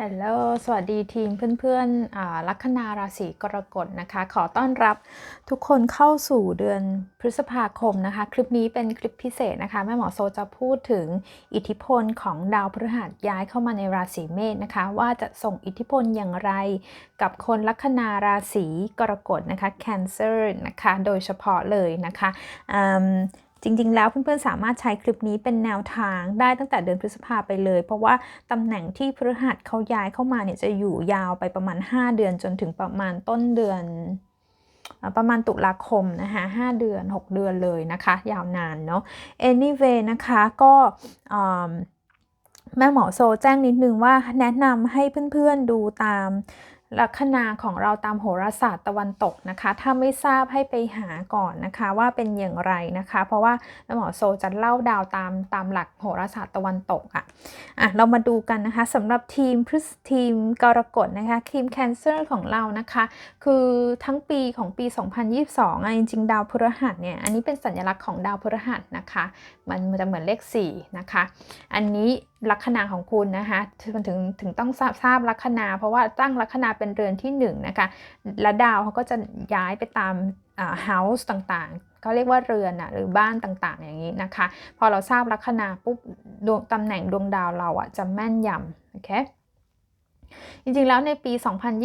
ฮัลโหล สวัสดีทีมเพื่อนๆอ่าลัคนาราศีกรกฎนะคะ ขอต้อนรับทุกคนเข้าสู่เดือนพฤษภาคมนะคะ คลิปนี้เป็นคลิปพิเศษนะคะ แม่หมอโซจะพูดถึงอิทธิพลของดาวพฤหัสย้ายเข้ามาในราศีเมษนะคะ ว่าจะส่งอิทธิพลอย่างไรกับคนลัคนาราศีกรกฎนะคะ Cancer นะคะ โดยเฉพาะเลยนะคะ จริงๆ แล้วเพื่อนๆ สามารถใช้คลิปนี้เป็นแนวทางได้ตั้งแต่เดือนพฤษภาไปเลย เพราะว่าตำแหน่งที่พฤหัสเขาย้ายเข้ามาเนี่ยจะอยู่ยาวไปประมาณ 5 เดือนจนถึงประมาณต้นเดือนประมาณตุลาคมนะคะ5เดือน 6 เดือนเลยนะคะ ยาวนานเนาะ anyway นะคะก็แม่หมอโซแจ้งนิดนึงว่าแนะนำให้เพื่อนๆดูตาม ลัคนาของเราตามโหราศาสตร์ตะวันตกนะคะ ถ้าไม่ทราบให้ไปหาก่อนนะคะว่าเป็นอย่างไรนะคะ เพราะว่าหมอโซจะเล่าดาวตามตามหลักโหราศาสตร์ตะวันตกอะ่ะอะเรามาดูกันนะคะสำหรับทีมพฤษทีมกรกฎนะคะทีม Cancer ของเรานะคะ คือทั้งปีของปี 2022อะจริงๆ ดาวพฤหัสเนี่ยอันนี้เป็นสัญลักษณ์ของดาวพฤหัสนะคะ มันมันจะเหมือนเลข4นะคะ อันนี้ ลัคนาของคุณนะคะมันถึงถึงต้องทราบทราบลัคนา เพราะว่าตั้งลัคนาเป็นเรือนที่1นนะคะและดาวเขาก็จะย้ายไปตามอ่า house ต่างๆเขาเรียกว่าเรือนอะหรือบ้านต่างๆ อย่างนี้นะคะ พอเราทราบลัคนาปุ๊บดวงตำแหน่งดวงดาวเราอะจะแม่นยำโอเคจริงๆแล้วในปี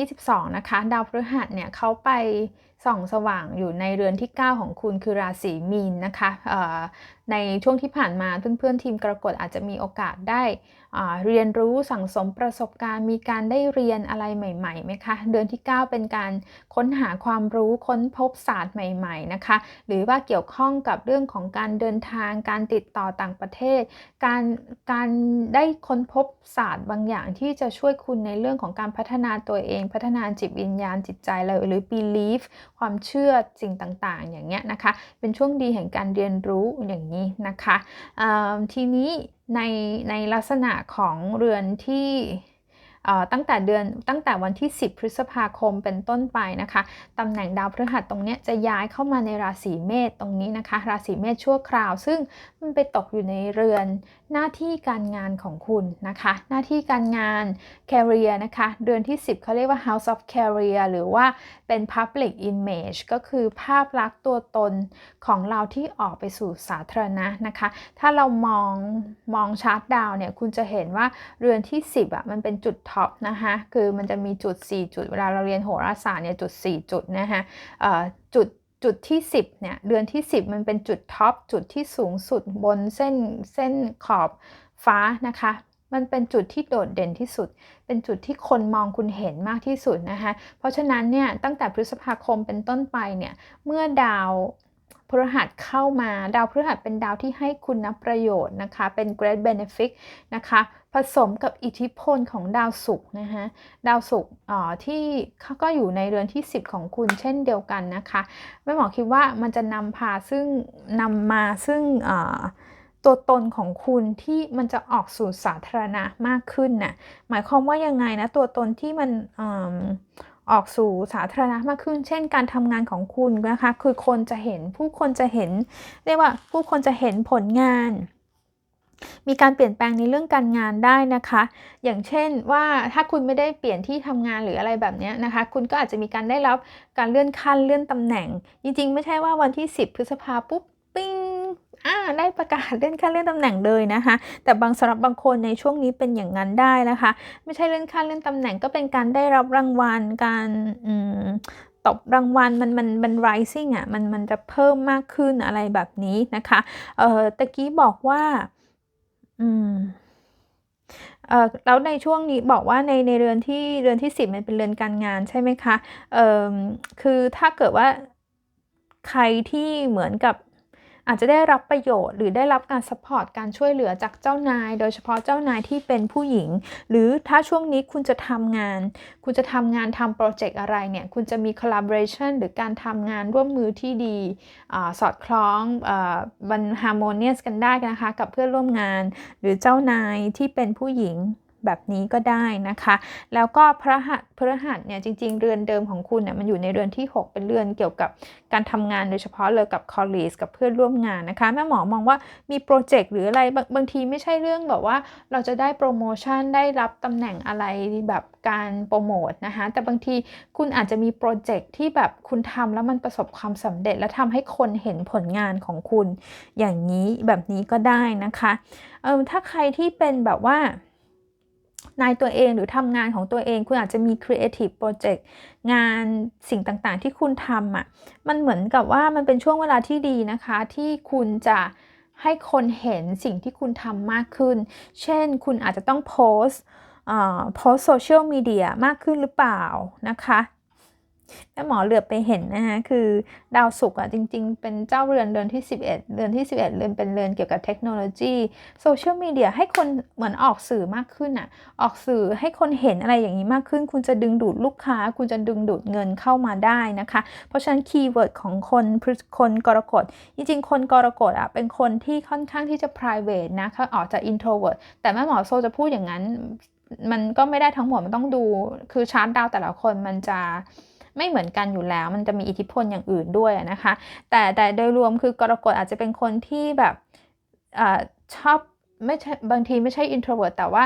2022 นะคะ ดาวพฤหัสเนี่ยเขาไป ส่องสว่างอยู่ในเรือนที่ 9 ของคุณคือราศีมีนนะคะในช่วงที่ผ่านมาเพื่อนๆทีมกรกฎอาจจะมีโอกาสได้เรียนรู้สั่งสมประสบการณ์ มีการได้เรียนอะไรใหม่ๆไหมคะเดือนที่ 9 เป็นการค้นหาความรู้ค้นพบศาสตร์ใหม่ ๆนะคะ หรือว่าเกี่ยวข้องกับเรื่องของการเดินทาง การติดต่อต่างประเทศ การการได้ค้นพบศาสตร์บางอย่างที่จะช่วยคุณในเรื่องของการพัฒนาตัวเอง พัฒนาจิตวิญญาณจิตใจเลยหรือ belief ความเชื่อสิ่งต่างๆ อย่างเงี้ยนะคะ เป็นช่วงดีแห่งการเรียนรู้อย่างนี้นะคะทีนี้ในในลักษณะของเรือนที่ตั้งแต่เดือนตั้งแต่วันที่ 10 พฤษภาคมเป็นต้นไปนะคะตำแหน่งดาวพฤหัสตรงนี้จะย้ายเข้ามาในราศีเมษตรงนี้นะคะ ราศีเมษชั่วคราว ซึ่งมันไปตกอยู่ในเรือน หน้าที่การงานของคุณนะคะ หน้าที่การงาน career นะคะ เดือนที่ 10 เขาเรียกว่า house of career หรือว่าเป็น public image ก็คือภาพลักษณ์ตัวตนของเราที่ออกไปสู่สาธารณะนะคะ ถ้าเรามองมองชาร์ตดาวเนี่ย คุณจะเห็นว่าเรือนที่ 10อะมันเป็นจุดท็อปนะคะ คือมันจะมีจุด 4 จุด เวลาเราเรียนโหราศาสตร์เนี่ยจุด 4 จุดนะคะจุด จุดที่ 10เนี่ยเดือนที่ 10 มันเป็นจุดท็อปจุดที่สูงสุดบนเส้นเส้นขอบฟ้านะคะ มันเป็นจุดที่โดดเด่นที่สุด เป็นจุดที่คนมองคุณเห็นมากที่สุดนะคะ เพราะฉะนั้นเนี่ยตั้งแต่พฤษภาคมเป็นต้นไปเนี่ยเมื่อดาว พฤหัสเข้ามา ดาวพฤหัสเป็นดาวที่ให้คุณประโยชน์นะคะ เป็น great benefit นะคะ ผสมกับอิทธิพลของดาวศุกร์นะคะดาวศุกร์ที่เขาก็อยู่ในเรือนที่ 10 ของคุณเช่นเดียวกันนะคะแม่หมอคิดว่ามันจะนำพาซึ่งนำมาซึ่งตัวตนของคุณที่มันจะออกสู่สาธารณะมากขึ้นนะ่ะหมายความว่ายังไงนะ ตัวตนที่มัน ออกสู่สาธารณะมากขึ้น เช่น การทำงานของคุณนะคะ คือคนจะเห็นผู้คนจะเห็น เรียกว่าผู้คนจะเห็นผลงาน มีการเปลี่ยนแปลงในเรื่องการงานได้นะคะ อย่างเช่นว่าถ้าคุณไม่ได้เปลี่ยนที่ทำงานหรืออะไรแบบนี้นะคะ คุณก็อาจจะมีการได้รับการเลื่อนขั้นเลื่อนตำแหน่ง จริงๆ ไม่ใช่ว่าวันที่ 10 พฤษภาปุ๊บปิ้ง อ่าได้ประกาศเลื่อนขั้นเลื่อนตำแหน่งเลยนะคะ แต่บางสำหรับบางคนในช่วงนี้เป็นอย่างนั้นได้นะคะ ไม่ใช่เลื่อนขั้นเลื่อนตำแหน่งก็เป็นการได้รับรางวัลการอืมตบรางวัลมันมันมัน rising อะมันมันจะเพิ่มมากขึ้นอะไรแบบนี้นะคะเอ่อตะกี้บอกว่าอืมเอ่อแล้วในช่วงนี้บอกว่าในในเรือนที่เรือนที่สิบมันเป็นเรือนการงานใช่ไหมคะเอ่อคือถ้าเกิดว่าใครที่เหมือนกับ อาจจะได้รับประโยชน์หรือได้รับการสปอร์ตการช่วยเหลือจากเจ้านาย โดยเฉพาะเจ้านายที่เป็นผู้หญิง หรือถ้าช่วงนี้คุณจะทำงาน คุณจะทำงานทำโปรเจกต์อะไรเนี่ย คุณจะมี collaboration หรือการทำงานร่วมมือที่ดีอสอดคล้องบัน harmonious กันได้นะคะ กับเพื่อนร่วมงาน หรือเจ้านายที่เป็นผู้หญิง แบบนี้ก็ได้นะคะ แล้วก็พระหัสพระหัสเนี่ยจริง ๆ เรือนเดิมของคุณเนี่ยมันอยู่ในเรือนที่ 6 เป็นเรือนเกี่ยวกับการทำงานโดยเฉพาะเลยกับคอลเลจกับเพื่อนร่วมงานนะคะแม่หมอมองว่ามีโปรเจกต์หรืออะไรบางบางทีไม่ใช่เรื่องแบบว่า เราจะได้โปรโมชั่นได้รับตำแหน่งอะไรแบบการโปรโมทนะคะแต่บางทีคุณอาจจะมีโปรเจกต์ที่แบบคุณทำแล้วมันประสบความสำเร็จ และทำให้คนเห็นผลงานของคุณ อย่างนี้แบบนี้ก็ได้นะคะเออถ้าใครที่เป็นแบบว่า นายตัวเองหรือทำงานของตัวเอง คุณอาจจะมี Creative Project งานสิ่งต่างๆ ที่คุณทำอะมันเหมือนกับว่ามันเป็นช่วงเวลาที่ดีนะคะ ที่คุณจะให้คนเห็นสิ่งที่คุณทำมากขึ้น เช่น คุณอาจจะต้องโพสต์โพสโซเชียลมีเดียมากขึ้นหรือเปล่านะคะ แม่หมอเหลือบไปเห็นนะคะคือดาวศุกร์อะจริง ๆ เป็นเจ้าเรือนเดือนที่ 11เดือนที่ 11 เรือนเป็นเรือนเกี่ยวกับเทคโนโลยีโซเชียลมีเดียให้คนเหมือนออกสื่อมากขึ้นอะออกสื่อให้คนเห็นอะไรอย่างนี้มากขึ้น คุณจะดึงดูดลูกค้า คุณจะดึงดูดเงินเข้ามาได้นะคะ เพราะฉะนั้นคีย์เวิร์ดของคนคนกรกฎจริง ๆ คนกรกฎอะเป็นคนที่ค่อนข้างที่จะ private นะเขาออกจาก introvert แต่แม่หมอโซจะพูดอย่างนั้นมันก็ไม่ได้ทั้งหมดมันต้องดูคือชาร์ตดาวแต่ละคนมันจะ ไม่เหมือนกันอยู่แล้ว มันจะมีอิทธิพลอย่างอื่นด้วยนะคะ แต่แต่โดยรวมคือกรกฎอาจจะเป็นคนที่แบบอชอบไม่ใช่บางทีไม่ใช่ introvert แต่ว่า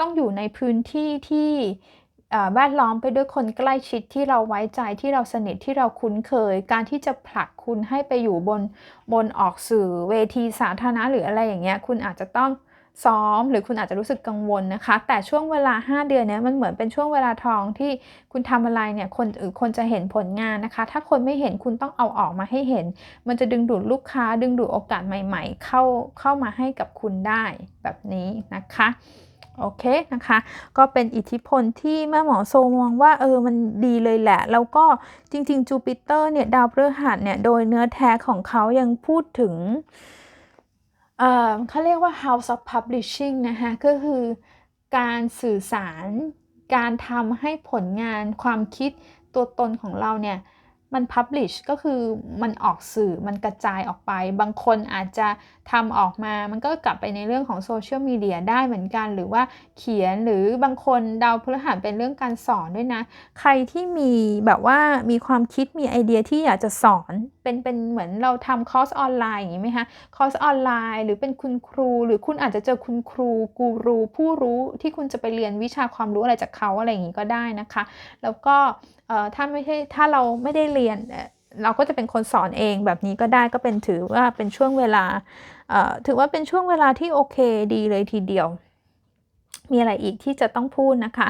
ต้องอยู่ในพื้นที่ที่แวดล้อมไปด้วยคนใกล้ชิดที่เราไว้ใจที่เราสนิทที่เราคุ้นเคย การที่จะผลักคุณให้ไปอยู่บนบนออกสื่อเวทีสาธารณะหรืออะไรอย่างเงี้ยคุณอาจจะต้อง ซ้อม หรือคุณอาจจะรู้สึกกังวลนะคะ แต่ช่วงเวลา 5 เดือนนี้มันเหมือนเป็นช่วงเวลาทองที่คุณทำอะไรเนี่ยคนอื่นคนจะเห็นผลงานนะคะ ถ้าคนไม่เห็นคุณต้องเอาออกมาให้เห็น มันจะดึงดูดลูกค้า ดึงดูดโอกาสใหม่ๆ เข้าเข้ามาให้กับคุณได้แบบนี้นะคะโอเคนะคะ ก็เป็นอิทธิพลที่แม่หมอโซมองว่าเออมันดีเลยแหละ แล้วก็จริงๆจูปิเตอร์เนี่ยดาวพฤหัสเนี่ยโดยเนื้อแท้ของเขายังพูดถึง เขาเรียกว่า House of Publishing นะคะก็คือการสื่อสารการทำให้ผลงานความคิดตัวตนของเราเนี่ย มัน publish ก็คือมันออกสื่อมันกระจายออกไป บางคนอาจจะทำออกมา มันก็กลับไปในเรื่องของโซเชียลมีเดียได้เหมือนกัน หรือว่าเขียนหรือบางคนดาวพฤหัสเป็นเรื่องการสอนด้วยนะ ใครที่มีแบบว่ามีความคิดมีไอเดียที่อยากจะสอน เป็นเป็นเหมือนเราทำคอร์สออนไลน์อย่างนี้ไหมคะ คอร์สออนไลน์ หรือเป็นคุณครู หรือคุณอาจจะเจอคุณครูกูรูผู้รู้ที่คุณจะไปเรียนวิชาความรู้อะไรจากเขาอะไรอย่างนี้ก็ได้นะคะ แล้วก็ ถ้าไม่ใช่ถ้าเราไม่ได้เรียนเราก็จะเป็นคนสอนเองแบบนี้ก็ได้ก็เป็นถือว่าเป็นช่วงเวลาถือว่าเป็นช่วงเวลาที่โอเคดีเลยทีเดียว มีอะไรอีกที่จะต้องพูดนะคะ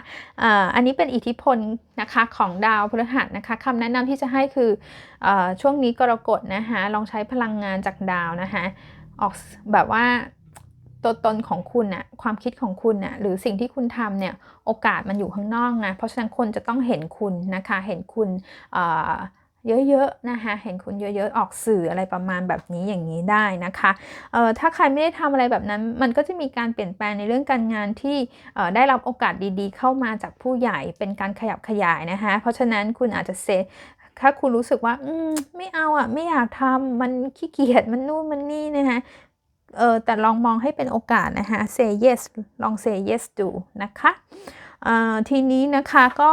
อันนี้เป็นอิทธิพลนะคะของดาวพฤหัสนะคะคำแนะนำที่จะให้คืออช่วงนี้กรกฎนะคะลองใช้พลังงานจากดาวนะคะออกแบบว่า ตัวตนของคุณน่ะความคิดของคุณน่ะหรือสิ่งที่คุณทำเนี่ยโอกาสมันอยู่ข้างนอกนะเพราะฉะนั้นคนจะต้องเห็นคุณนะคะเห็นคุณเยอะๆนะคะเห็นคุณเยอะๆออกสื่ออะไรประมาณแบบนี้อย่างนี้ได้นะคะเอ่อถ้าใครไม่ได้ทำอะไรแบบนั้น มันก็จะมีการเปลี่ยนแปลงในเรื่องการงานที่ได้รับโอกาสดีๆ เข้ามาจากผู้ใหญ่เป็นการขยับขยายนะคะเพราะฉะนั้นคุณอาจจะเซถ้าคุณรู้สึกว่า อืม ไม่เอาอะ ไม่อยากทำมันขี้เกียจ มันนู่น มันนี่นะคะ เออแต่ลองมองให้เป็นโอกาสนะคะ say yes ลอง say yes ดูนะคะทีนี้นะคะก็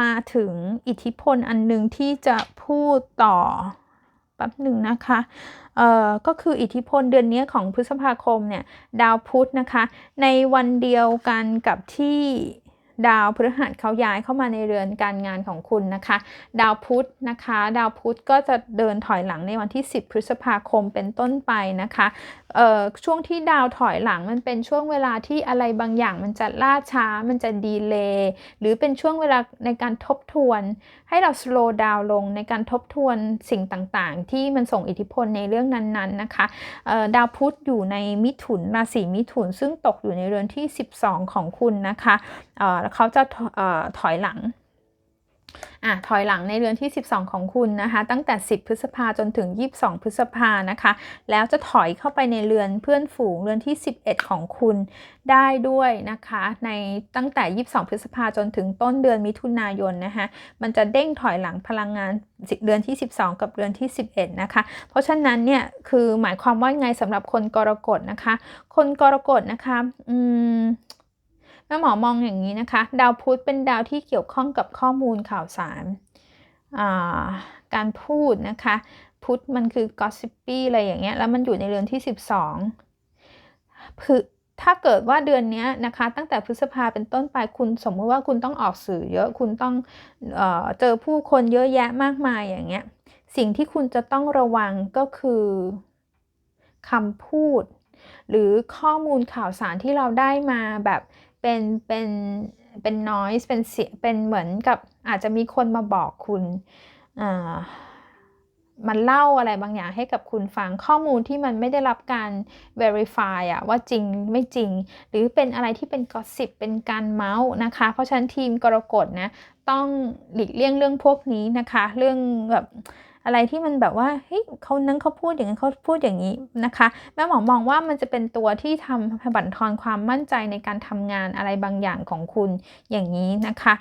มาถึงอิทธิพลอันหนึ่งที่จะพูดต่อแป๊บหนึ่งนะคะเอ่อก็คืออิทธิพลเดือนนี้ของพฤษภาคมเนี่ย ดาวพุธนะคะ ในวันเดียวกันกับที่ ดาวพฤหัสเขาย้ายเข้ามาในเรือนการงานของคุณนะคะ ดาวพุธนะคะ ดาวพุธก็จะเดินถอยหลังในวันที่ 10 พฤษภาคมเป็นต้นไปนะคะช่วงที่ดาวถอยหลังมันเป็นช่วงเวลาที่อะไรบางอย่างมันจะล่าช้า มันจะดีเลย์หรือเป็นช่วงเวลาในการทบทวน ให้เรา slow down ลงในการทบทวนสิ่งต่างๆ ที่มันส่งอิทธิพลในเรื่องนั้นๆนะคะดาวพุธอยู่ในมิถุนราศีมิถุน ซึ่งตกอยู่ในเรือนที่ 12 ของคุณนะคะเขาจะถอยหลังอะถอยหลังในเรือนที่ 12 ของคุณนะคะ ตั้งแต่ 10 พฤษภาจนถึง 22 พฤษภานะคะ แล้วจะถอยเข้าไปในเรือนเพื่อนฝูงเรือนที่ 11 ของคุณได้ด้วยนะคะ ในตั้งแต่ 22 พฤษภาจนถึงต้นเดือนมิถุนายนนะคะมันจะเด้งถอยหลังพลังงานเดือนที่ 12 กับเดือนที่ 11 นะคะ เพราะฉะนั้นเนี่ยคือหมายความว่าไงสำหรับคนกรกฎนะคะ คนกรกฎนะคะ อืม แม่หมอมองอย่างนี้นะคะ ดาวพุธเป็นดาวที่เกี่ยวข้องกับข้อมูลข่าวสารการพูดนะคะ พุธมันคือ gossipy อะไรอย่างเงี้ย แล้วมันอยู่ในเรือนที่ 12คือถ้าเกิดว่าเดือนนี้นะคะ ตั้งแต่พฤษภาเป็นต้นไปคุณสมมติว่าคุณต้องออกสื่อเยอะ คุณต้องเออเจอผู้คนเยอะแยะมากมายอย่างเงี้ย สิ่งที่คุณจะต้องระวังก็คือคำพูด หรือข้อมูลข่าวสารที่เราได้มาแบบ เป็นเป็นเป็น noise เป็นเสียเป็นเหมือนกับอาจจะมีคนมาบอกคุณมันเล่าอะไรบางอย่างให้กับคุณฟังข้อมูลที่มันไม่ได้รับการ verify อะว่าจริงไม่จริง หรือเป็นอะไรที่เป็นกอสิบเป็นการเมาส์นะคะ เพราะฉะนั้นทีมกรกฎนะต้องหลีกเลี่ยงเรื่องพวกนี้นะคะ เรื่องแบบ อะไรที่มันแบบว่าเฮ้ยเขานั้นเขาพูดอย่างนั้นเขาพูดอย่างนี้นะคะ แม่หมอมองว่ามันจะเป็นตัวที่ทำบั่นทอนความมั่นใจในการทำงานอะไรบางอย่างของคุณอย่างนี้นะคะ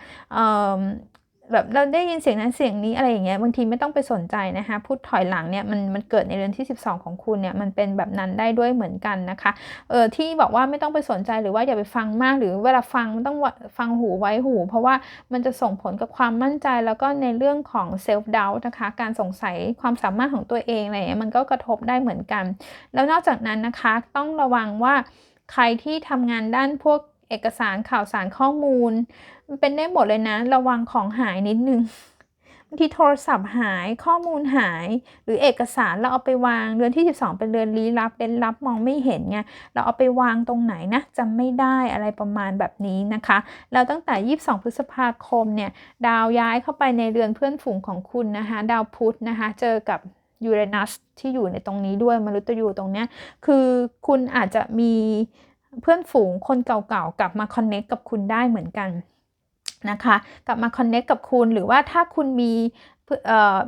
แบบเราได้ยินเสียงนั้นเสียงนี้อะไรอย่างเงี้ยบางทีไม่ต้องไปสนใจนะคะพูดถอยหลังเนี่ยมันมันเกิดในเรือนที่ 12 ของคุณเนี่ยมันเป็นแบบนั้นได้ด้วยเหมือนกันนะคะเออที่บอกว่าไม่ต้องไปสนใจหรือว่าอย่าไปฟังมากหรือเวลาฟังมันต้องฟังหูไว้หู เพราะว่ามันจะส่งผลกับความมั่นใจแล้วก็ในเรื่องของเซลฟ์ดาวนะคะการสงสัยความสามารถของตัวเองอะไรเงี้ยมันก็กระทบได้เหมือนกัน แล้วนอกจากนั้นนะคะต้องระวังว่าใครที่ทำงานด้านพวก เอกสารข่าวสารข้อมูล มันเป็นได้หมดเลยนะ ระวังของหายนิดนึงบางทีโทรศัพท์หายข้อมูลหาย หรือเอกสารเราเอาไปวางเรือนที่ 12 เป็นเรือนลี้ลับเป็นลับมองไม่เห็นไงเราเอาไปวางตรงไหนนะจำไม่ได้อะไรประมาณแบบนี้นะคะแล้วตั้งแต่ 22 พฤษภาคมเนี่ยดาวย้ายเข้าไปในเรือนเพื่อนฝูงของคุณนะคะดาวพุธนะคะเจอกับยูเรนัสที่อยู่ในตรงนี้ด้วยมฤตยูตรงเนี้ยคือคุณอาจจะมี เพื่อนฝูงคนเก่าๆ กลับมาคอนเน็กกับคุณได้เหมือนกันนะคะกลับมาคอนเน็กกับคุณหรือว่าถ้าคุณมี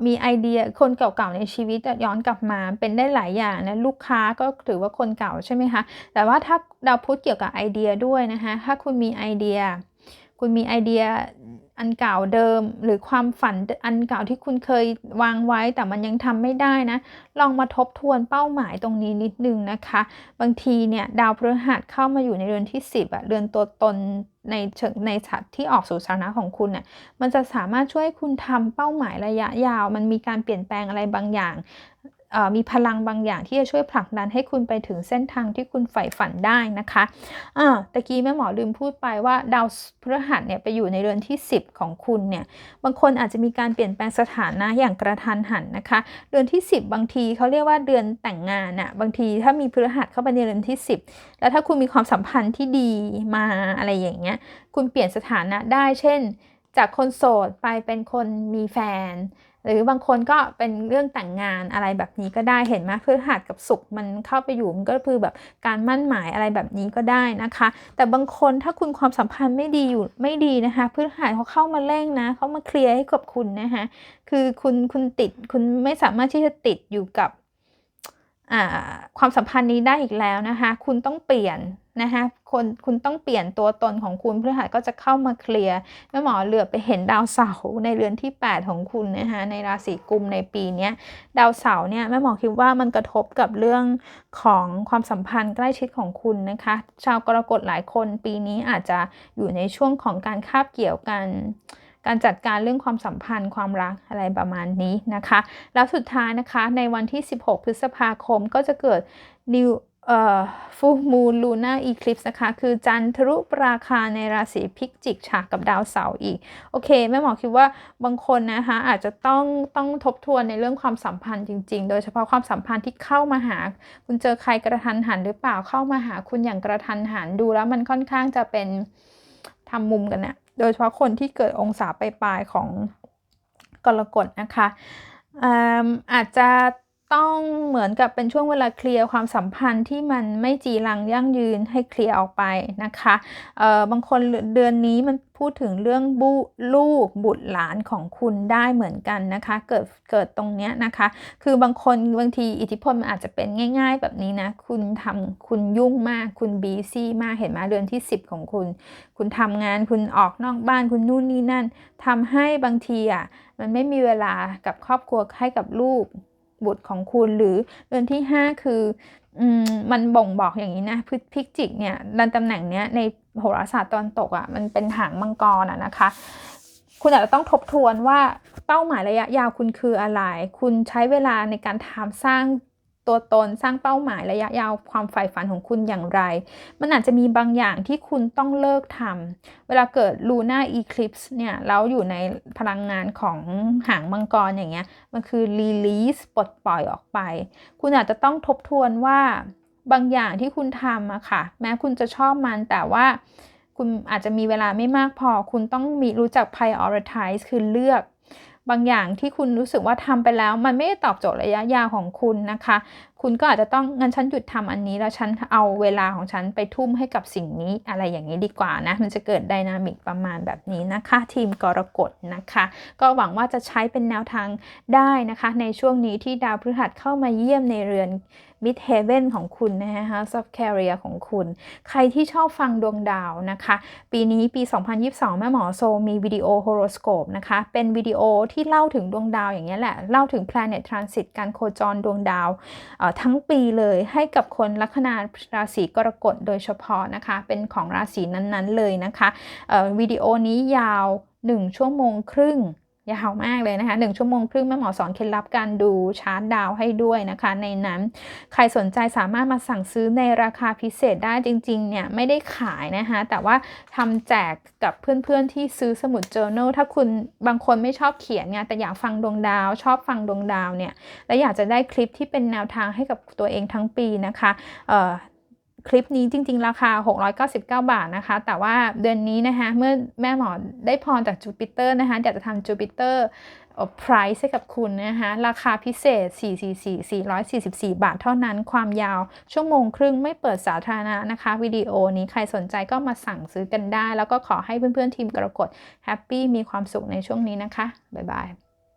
มีไอเดียคนเก่าๆในชีวิตย้อนกลับมาเป็นได้หลายอย่างนะลูกค้าก็ถือว่าคนเก่าใช่ไหมคะแต่ว่าถ้าดาวพุธเกี่ยวกับไอเดียด้วยนะคะถ้าคุณมีไอเดีย คุณมีไอเดีย อันเก่าเดิมหรือความฝันอันเก่าที่คุณเคยวางไว้แต่มันยังทำไม่ได้นะ ลองมาทบทวนเป้าหมายตรงนี้นิดนึงนะคะ บางทีเนี่ยดาวพฤหัสเข้ามาอยู่ในเรือนที่ 10อะเรือนตัวตนในเชิงในฉัดที่ออกสู่สาระของคุณเนี่ยมันจะสามารถช่วยคุณทำเป้าหมายระยะยาว มันมีการเปลี่ยนแปลงอะไรบางอย่าง มีพลังบางอย่างที่จะช่วยผลักดันให้คุณไปถึงเส้นทางที่คุณใฝ่ฝันได้นะคะอ่าตะกี้แม่หมอลืมพูดไปว่าดาวพฤหัสเนี่ยไปอยู่ในเรือนที่ 10 ของคุณเนี่ย บางคนอาจจะมีการเปลี่ยนแปลงสถานะอย่างกระทันหันนะคะเดือนที่ 10 บางทีเขาเรียกว่าเดือนแต่งงานอะบางทีถ้ามีพฤหัสเข้าไปในเรือนที่ 10 แล้วถ้าคุณมีความสัมพันธ์ที่ดีมาอะไรอย่างเงี้ย คุณเปลี่ยนสถานะได้ เช่น จากคนโสดไปเป็นคนมีแฟน หรือบางคนก็เป็นเรื่องแต่งงานอะไรแบบนี้ก็ได้เห็นไหมพฤหัสกับศุกร์มันเข้าไปอยู่มันก็คือแบบการมั่นหมายอะไรแบบนี้ก็ได้นะคะ แต่บางคนถ้าคุณความสัมพันธ์ไม่ดีอยู่ไม่ดีนะคะพฤหัสเขาเข้ามาเร่งนะเขามาเคลียร์ให้กับคุณนะคะคือคุณคุณติดคุณไม่สามารถที่จะติดอยู่กับความสัมพันธ์นี้ได้อีกแล้วนะคะ คุณต้องเปลี่ยน นะคะคนคุณต้องเปลี่ยนตัวตนของคุณพฤหัสก็จะเข้ามาเคลียร์แม่หมอเหลือไปเห็นดาวเสาร์ในเรือนที่ 8 ของคุณนะคะในราศีกุมในปีนี้ดาวเสาร์เนี่ยแม่หมอคิดว่ามันกระทบกับเรื่องของความสัมพันธ์ใกล้ชิดของคุณนะคะ ชาวกรกฎหลายคนปีนี้อาจจะอยู่ในช่วงของการคาบเกี่ยวกันการจัดการเรื่องความสัมพันธ์ความรักอะไรประมาณนี้นะคะ แล้วสุดท้ายนะคะในวันที่ 16 พฤษภาคมก็จะเกิด New ฟูมูลลูน่าอีคลิปส์นะคะ คือจันทรุปราคาในราศีพิจิกฉากกับดาวเสาร์อีก โอเค แม่หมอคิดว่าบางคนนะคะอาจจะต้องต้องทบทวนในเรื่องความสัมพันธ์จริง ๆ โดยเฉพาะความสัมพันธ์ที่เข้ามาหา คุณเจอใครกระทันหันหรือเปล่าเข้ามาหาคุณอย่างกระทันหันดูแล้วมันค่อนข้างจะเป็นทำมุมกันนะโดยเฉพาะคนที่เกิดองศาปลายๆของกรกฎนะคะอาจจะ ต้องเหมือนกับเป็นช่วงเวลาเคลียร์ความสัมพันธ์ที่มันไม่จีรังยั่งยืนให้เคลียร์ออกไปนะคะเอ่อบางคนเดือนนี้มันพูดถึงเรื่องบุลูกบุตรหลานของคุณได้เหมือนกันนะคะ เกิดเกิดตรงเนี้ยนะคะ คือบางคนบางทีอิทธิพลมันอาจจะเป็นง่าย ๆ แบบนี้นะ คุณทำคุณยุ่งมากคุณบีซี่มากเห็นไหมเดือนที่ 10 ของคุณ คุณทำงานคุณออกนอกบ้านคุณนู่นนี่นั่นทำให้บางทีอะมันไม่มีเวลากับครอบครัวให้กับลูก บุตรของคุณหรือเรือนที่ 5 คือมันบ่งบอกอย่างนี้นะพิกจิกเนี่ยดันตำแหน่งเนี้ยในโหราศาสตร์ตอนตกอะ่ะมันเป็นหางมังกรอะนะคะ คุณอาจจะต้องทบทวนว่าเป้าหมายระยะยาวคุณคืออะไร คุณใช้เวลาในการทำสร้าง ตัวตนสร้างเป้าหมายระยะยาวความใฝ่ฝันของคุณอย่างไร มันอาจจะมีบางอย่างที่คุณต้องเลิกทำเวลาเกิดลูน่าอีคลิปส์เนี่ยแล้วอยู่ในพลังงานของหางมังกรอย่างเงี้ย มันคือรีลีสปลดปล่อยออกไป คุณอาจจะต้องทบทวนว่าบางอย่างที่คุณทำอะค่ะ แม้คุณจะชอบมันแต่ว่าคุณอาจจะมีเวลาไม่มากพอ คุณต้องมีรู้จัก prioritize คือเลือก บางอย่างที่คุณรู้สึกว่าทำไปแล้ว มันไม่ได้ตอบโจทย์ระยะยาวของคุณนะคะ คุณก็อาจจะต้องงั้นฉันหยุดทำอันนี้แล้วฉันเอาเวลาของฉันไปทุ่มให้กับสิ่งนี้อะไรอย่างนี้ดีกว่านะมันจะเกิดไดนามิกประมาณแบบนี้นะคะ ทีมกรกฎนะคะ ก็หวังว่าจะใช้เป็นแนวทางได้นะคะ ในช่วงนี้ที่ดาวพฤหัสเข้ามาเยี่ยมในเรือน Mid Heaven ของคุณนะฮะ House of Career ของคุณ ใครที่ชอบฟังดวงดาวนะคะ ปีนี้ปี 2022 แม่หมอโซมีวิดีโอโฮโรสโคปนะคะ เป็นวิดีโอที่เล่าถึงดวงดาวอย่างนี้แหละ เล่าถึง Planet Transit การโคจรดวงดาวทั้งปีเลยให้กับคนลัคนาราศีกรกฎโดยเฉพาะนะคะ เป็นของราศีนั้นๆเลยนะคะวิดีโอนี้ยาว 1 ชั่วโมงครึ่ง ยาวมากเลยนะคะหนึ่งชั่วโมงครึ่งแม่หมอสอนเคล็ดลับการดูชาร์ตดาวให้ด้วยนะคะ ในนั้น ใครสนใจสามารถมาสั่งซื้อในราคาพิเศษได้จริงๆเนี่ยไม่ได้ขายนะคะแต่ว่าทำแจกกับเพื่อนๆที่ซื้อสมุด journal ถ้าคุณบางคนไม่ชอบเขียนไงแต่อยากฟังดวงดาว ชอบฟังดวงดาวเนี่ยและอยากจะได้คลิปที่เป็นแนวทางให้กับตัวเองทั้งปีนะคะ คลิปนี้จริง ๆ ราคา 699 บาทนะคะ แต่ว่าเดือนนี้นะคะ เมื่อแม่หมอได้พรจากจูปิเตอร์นะคะอยากจะทำจูปิเตอร์ price ให้กับคุณนะคะ ราคาพิเศษ 444 444 บาทเท่านั้น ความยาวชั่วโมงครึ่งไม่เปิดสาธารณะนะคะ วิดีโอนี้ใครสนใจก็มาสั่งซื้อกันได้ แล้วก็ขอให้เพื่อนๆทีมกรกฎแฮปปี้มีความสุขในช่วงนี้นะคะ บ๊ายบาย